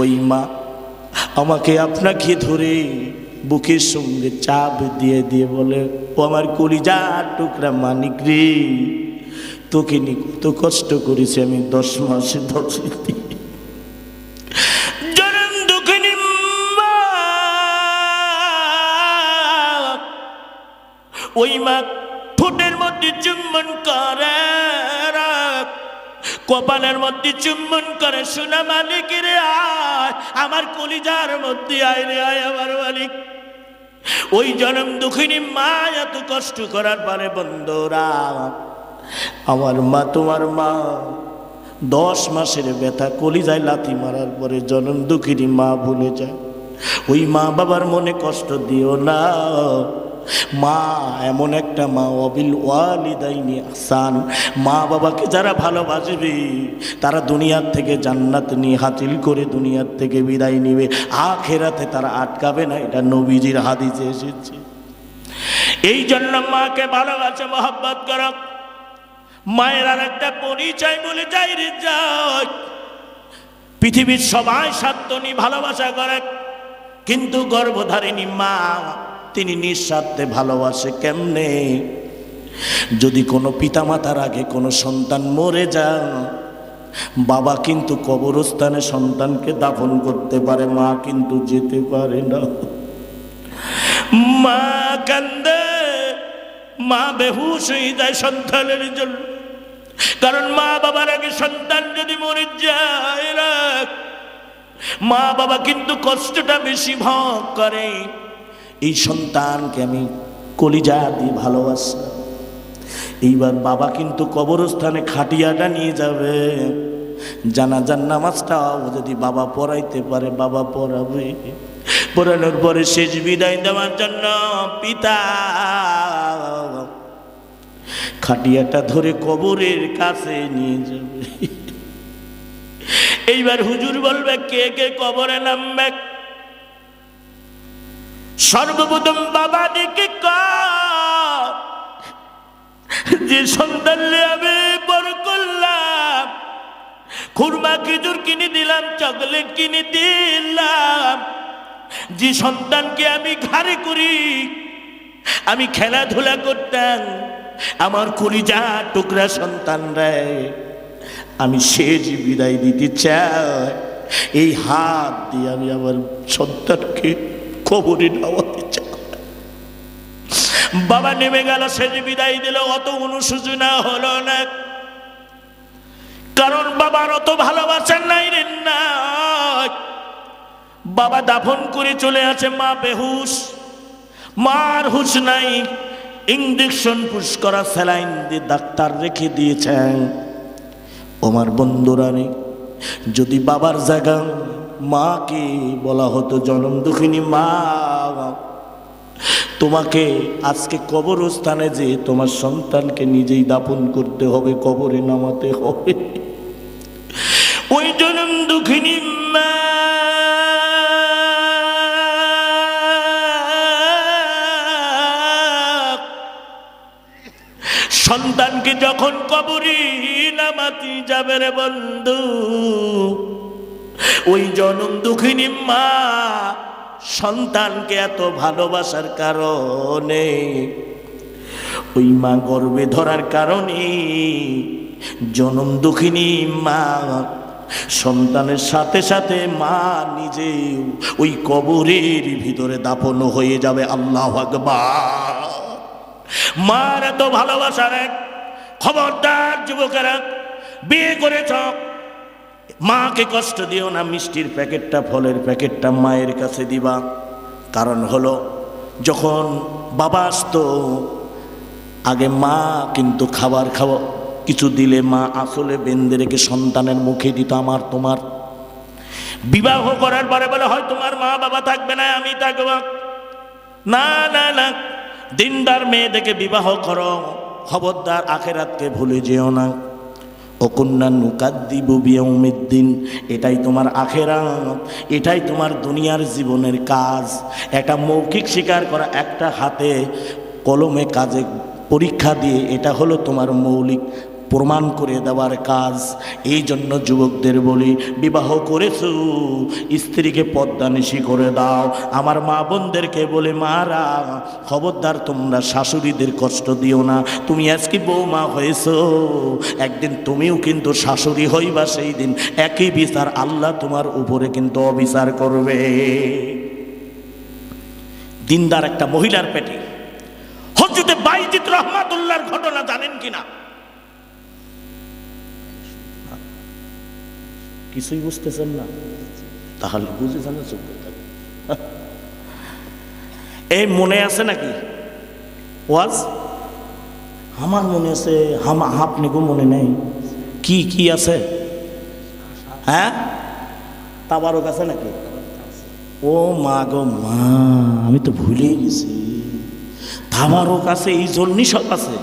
ওই মা আমাকে আপনাকে ধরে বুকের সঙ্গে চাপ দিয়ে দিয়ে বলে, ও আমার কলিজা টুকরা মানিক রে, তোকে নিয়ে কত কষ্ট করেছি আমি দশ মাসে, দশ ওই মা ঠোঁটের মধ্যে চুম্বন করে। কপালের মধ্যে চুম্বন করে সোনা মালিক রে, আয়। আমার কলিজার মধ্যে আয় রে, আয় আমার মালিক। ওই জনম দুঃখিনী মা এত কষ্ট করার পরে, বন্ধুরা, আমার মা, তোমার মা, দশ মাসের ব্যথা, কলিজায় লাথি মারার পরে জনম দুঃখিনী মা ভুলে যায়। ওই মা বাবার মনে কষ্ট দিও না। মা এমন একটা মা অবিল ওয়ালিদাইনি আসান মা বাবাকে যারা ভালোবাসবে, তারা দুনিয়ার থেকে জান্নাত নিয়ে, হাতিল করে দুনিয়ার থেকে বিদায় নিবে। আখেরাতে তারা আটকাবে না, এটা নবীজির হাদিসে এসেছে। এই জন্য মাকে ভালোবাসে, মহব্বত করো। মায়ের আর একটা পরিচয় বলে যাই রে যাই। পৃথিবীর সবাই স্বার্থনী ভালোবাসা করে, কিন্তু গর্ভধারিণী মা তিনি নিঃস্বার্থে ভালোবাসে কেমনে? যদি কোনো পিতামাতার আগে কোনো সন্তান মরে যান বাবা কিন্তু কবরস্থানে সন্তানকে দাফন করতে পারে, মা কিন্তু যেতে পারে না। মা কান্দে, মা বেহুশ হয়ে যায় সন্তানের জন্য। কারণ মা বাবার আগে সন্তান যদি মরে যায়, মা বাবা কিন্তু কষ্টটা বেশি ভোগ করে। এই সন্তানকে আমি কলিজা দিয়ে ভালোবাসি। এইবার বাবা কিন্তু কবরস্থানে খাটিয়াটা নিয়ে যাবে। জানাজার নামাজটাও যদি বাবা পড়াইতে পারে, বাবা পড়াবে। পড়ানোর পরে শেষ বিদায় দেওয়ার জন্য পিতা খাটিয়াটা ধরে কবরের কাছে নিয়ে যাবে। এইবার হুজুর বলবে, কে কে কবরে নামবে? সর্বপ্রথম বাবা দিকে যে সন্তান আমি বড় করলাম, খুরমা খেজুর কিনে দিলাম, চকলেট কিনে দিলাম, যে সন্তানকে আমি ঘাড়ে করি, আমি খেলাধুলা করতাম, আমার কলিজা টুকরা সন্তান আমি শেষ বিদায় দিতে চাই, এই হাত দিয়ে আমি আমার সন্তানকে কবরে নেওয়াতে চাই বাবা নেমে গেল শেষ বিদায় দিল, অত অনুশোচনা হলো না। কারণ বাবার অত ভালোবাসার নাই রে না বাবা দাফন করে চলে আছে মা বেহুশ। মার হুশ নাই। ইঞ্জেকশন পুশ করা স্যালাইন দিয়ে ডাক্তার রেখে দিয়েছেন। ওমার বন্ধুরা যদি বাবার জায়গা মাকে বলা হতো জনম দুঃখিনী মা। তোমাকে আজকে কবরস্থানে যে তোমার সন্তানকে নিজেই দাপন করতে হবে, কবরে নামাতে হবে। ওই জনম দুঃখিনী মা। সন্তানকে যখন কবরি নামাতি যাবে রে বন্ধু ওই জনম দুঃখিনী মা সন্তানকে এত ভালোবাসার কারণে, ওই মা গর্বে ধরার কারণে জনম দুঃখিনী মা সন্তানের সাথে সাথে মা নিজে ওই কবরের ভিতরে দাপন হয়ে যাবে। আল্লাহ মার এত ভালোবাসার এক খবরদার যুবকেরা বিয়ে করেছ। মাকে কষ্ট দিও না, মিষ্টির প্যাকেটটা, ফলের প্যাকেটটা মায়ের কাছে দিবা। কারণ হলো, যখন বাবা আসতো, আগে মা কিন্তু খাবার খাওয়া, কিছু দিলে মা আসলে বেঁধে রেখে সন্তানের মুখে দিত আমার তোমার। বিবাহ করার পরে বলে, হয় তোমার মা বাবা থাকবে না, আমি থাকব। না না না, দিনদার মেয়ে দেখে বিবাহ করো, খবরদার আখেরাতকে ভুলে যেও না। অকন্যা নুকাদ্দিবু বিয়ৌমিদ্দিন এটাই তোমার আখেরা এটাই তোমার দুনিয়ার জীবনের কাজ। একটা মৌখিক স্বীকার করা একটা হাতে কলমে কাজে পরীক্ষা দিয়ে এটা হলো তোমার মৌলিক প্রমাণ করে দেওয়ার কাজ। এই জন্য যুবকদের বলি, বিবাহ করেছ, স্ত্রীকে পদ্মা পদ্মানিশি করে দাও। আমার মা বোনদেরকে বলে, মারা, খবরদার তোমরা শাশুড়িদের কষ্ট দিও না। তুমি আজকে বৌমা হয়েছো। একদিন তুমিও কিন্তু শাশুড়ি হইবা সেই দিন একই বিচার আল্লাহ তোমার উপরে কিন্তু অবিচার করবে। দিনদার একটা মহিলার পেটে হজরতে বাইজিত রহমাতুল্লাহর ঘটনা জানেন কিনা? কিছুই বুঝতেছেন না। তাহলে বুঝে জানে চুপ করে। এই মনে আছে নাকি? ওয়াজ? আমার মনে আছে, হাম, আপনি গো মনে নেই। কি কি আছে? হ্যাঁ? তাবারক আছে নাকি? ও মা গো মা, আমি তো ভুলেই গেছি। তাবারক আছে, এই জন্যই সব আছে।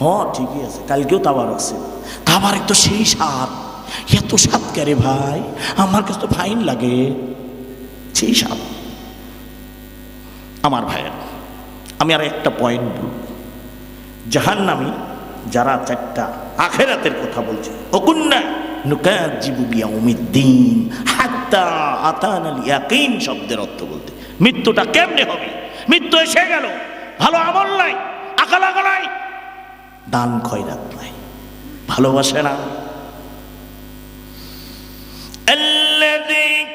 হ, ঠিকই আছে, কালকেও তাবারক আছে। তাবারক তো সেই স্বাদ এত স্বাদ করে ভাই? আমার কাছে তো ফাইন লাগে। সেই স্বাদ আমার ভাইয়ের। আমি আর একটা পয়েন্ট বলব। জাহান নামি যারা চারটা আখেরাতের কথা বলছে, অকুন্না শব্দের অর্থ বলতে। মৃত্যুটা কেমনে হবে? মৃত্যু এসে গেল। ভালো আমল নাই আকাল নাই। দান খয়রাত নাই। ভালোবাসে না। الذي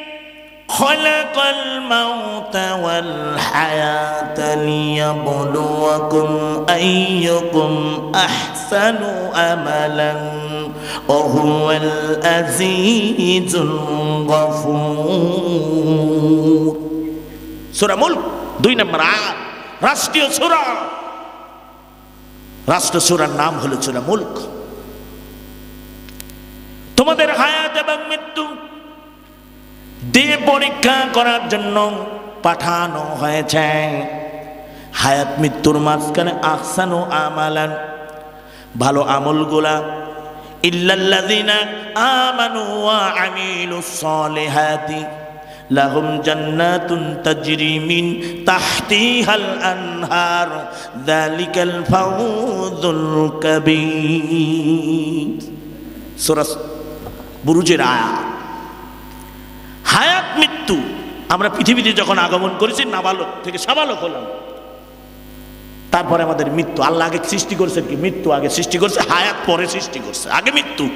خلق الموت والحياة ليبلوكم أيكم أحسن أملا وهو العزيز الغفور سورة ملك দুই নম্বর আয়াত রাষ্ট্রীয় সূরা রাষ্ট্র সূরার নাম হলো সূরা মুলক তোমাদের হায়াত এবং মৃত্যু দিয়ে পরীক্ষা করার জন্য পাঠানো হয়েছে। হায়াত মৃত্যুর মাঝখানে আহসানু আমালান, ভালো আমলগুলা। ইল্লাল্লাযিনা আমানু মিন তাহতিহাল আনহার বুরুজের আয়াত। হায়াত মৃত্যু। আমরা পৃথিবীতে যখন আগমন করেছি, নাবালক থেকে সাবালক হলাম। তারপরে আমাদের মৃত্যু। আল্লাহ আগে সৃষ্টি করছেন কি? মৃত্যু আগে সৃষ্টি করছে, হায়াত পরে সৃষ্টি করছে। আগে মৃত্যু।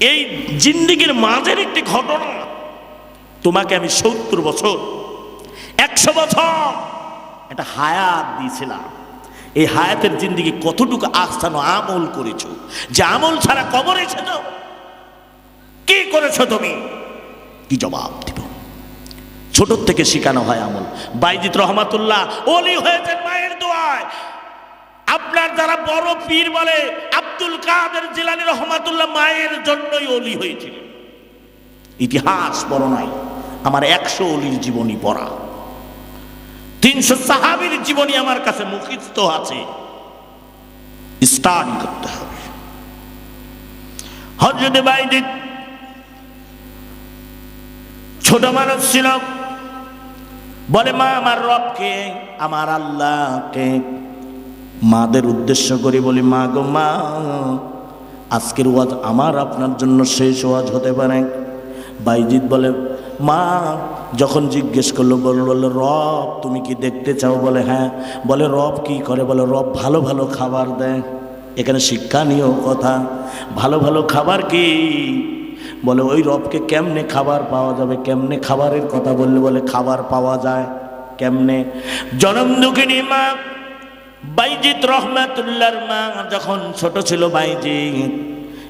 এই জিন্দিগির মাঝের একটি ঘটনা। তোমাকে আমি সত্তর বছর, একশো বছর একটা হায়াত দিয়েছিলাম। এই হায়াতের জিন্দিগি কতটুকু আস্থানো আমল করেছ? যে আমল ছাড়া কবর এসেছ। কি করেছ তুমি? কি জবাব দিব? ছোট থেকে শেখানো হয় আমল। বাইজিৎ রহমাতুল্লাহ ওলি হয়েছেন মায়ের দোয়ায়। আপনার যারা বড় পীর বলে, আব্দুল কাদের জিলানি রহমাতুল্লাহ মায়ের জন্যই অলি হয়েছিলেন ইতিহাস বড় নাই, আমার একশো অলির জীবনী পড়া। তিনশো সাহাবির জীবনী আমার কাছে মুখিস্ত আছে। স্টাডি করতে হবে। হজরত বাইজিৎ ছোট মানুষ ছিল। বলে, মা, আমার রবকে, আমার আল্লাহকে মাদের উদ্দেশ্য করে বলি, মা গো, মা, আজকের ওয়াজ আমার, আপনার জন্য শেষ ওয়াজ হতে পারে। বাইজিৎ বলে, মা, যখন জিজ্ঞেস করল, বলল বলে রব, তুমি কি দেখতে চাও? বলে হ্যাঁ। বলে, রব কি করে? বলে, রব, ভালো ভালো খাবার দেয়। এখানে শিক্ষা নিয়েও কথা। ভালো ভালো খাবার কি? বলে, ওই রবকে কেমনে খাবার পাওয়া যাবে? কেমনে খাবারের কথা বললে বলে, খাবার পাওয়া যায়? কেমনে? জনম দুঃখিনী মা, বাইজিৎ রহমাতুল্লাহর মা যখন ছোট ছিল বাইজিৎ,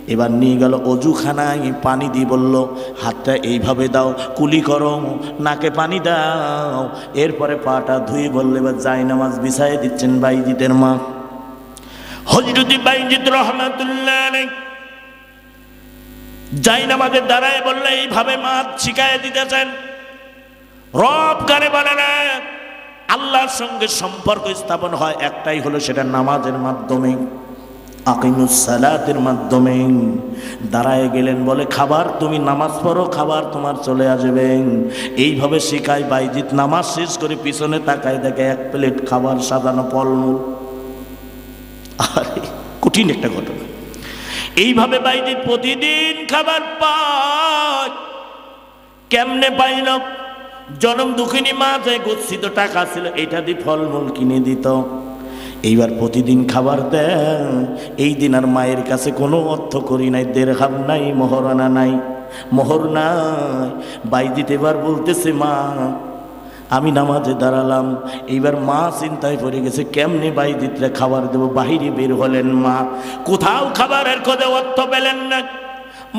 এবার নিয়ে গেল অজুখানায় পানি দিয়ে বলল, হাতটা এইভাবে দাও, কুলি করো, নাকে পানি দাও। এরপরে পাটা ধুয়ে বললে, এবার যাই নামাজ বিছাই দিচ্ছেন বাইজিতের মা। হজরতি বাইজিৎ রহমাতুল্লাহ যাই নামাজের দাঁড়ায় বললে, এইভাবে মাছ শিখাই দিতেছেন? রব গানে বলে না, আল্লাহর সঙ্গে সম্পর্ক স্থাপন হয়, একটাই হলো সেটা নামাজের মাধ্যমে আকিমুসালাতের মাধ্যমে। দাঁড়ায় গেলেন বলে, খাবার তুমি নামাজ পড়ো, খাবার তোমার চলে আসবে। এইভাবে শিখায় বাইজিৎ নামাজ শেষ করে পিছনে তাকায় দেখে এক প্লেট খাবার সাজানো ফলমূল। আরে, কঠিন একটা ঘটনা। এইভাবে বাইজি প্রতিদিন খাবার পায়। কেমনে পাই না? জনম দুঃখিনী মা যে গচ্ছিত টাকা ছিল, এটা দিয়ে ফলমূল কিনে দিত। এইবার প্রতিদিন খাবার দেয়। এই দিন আর মায়ের কাছে কোনো অর্থ করি নাই, দেড়হাম নাই মহরানা নাই, মোহর নাই। বাই দিতে এবার বলতেছে, মা, আমি নামাজে দাঁড়ালাম। এইবার মা চিন্তায় পড়ে গেছে, কেমনে বাই দিতে খাবার দেবো? বাহিরে বের হলেন মা। কোথাও খাবারের খোঁজে অর্থ পেলেন না।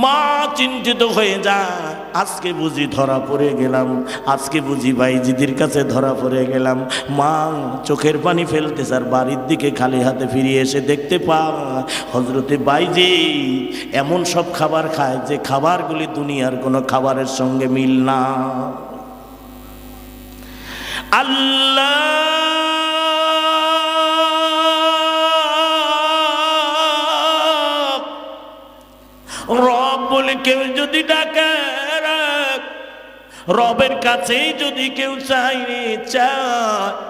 মা চিন্তিত হয়ে যায়। আজকে বুঝি ধরা পড়ে গেলাম, আজকে বুঝি বাইজিদের কাছে ধরা পড়ে গেলাম। মা চোখের পানি ফেলতে স্যার বাড়ির দিকে খালি হাতে ফিরিয়ে এসে দেখতে পা হজরতে বাইজি এমন সব খাবার খায় যে খাবারগুলি দুনিয়ার কোনো খাবারের সঙ্গে মিল না। আল্লাহ রব বলে কেউ যদি ডাকে রবের কাছেই যদি কেউ চাই চায়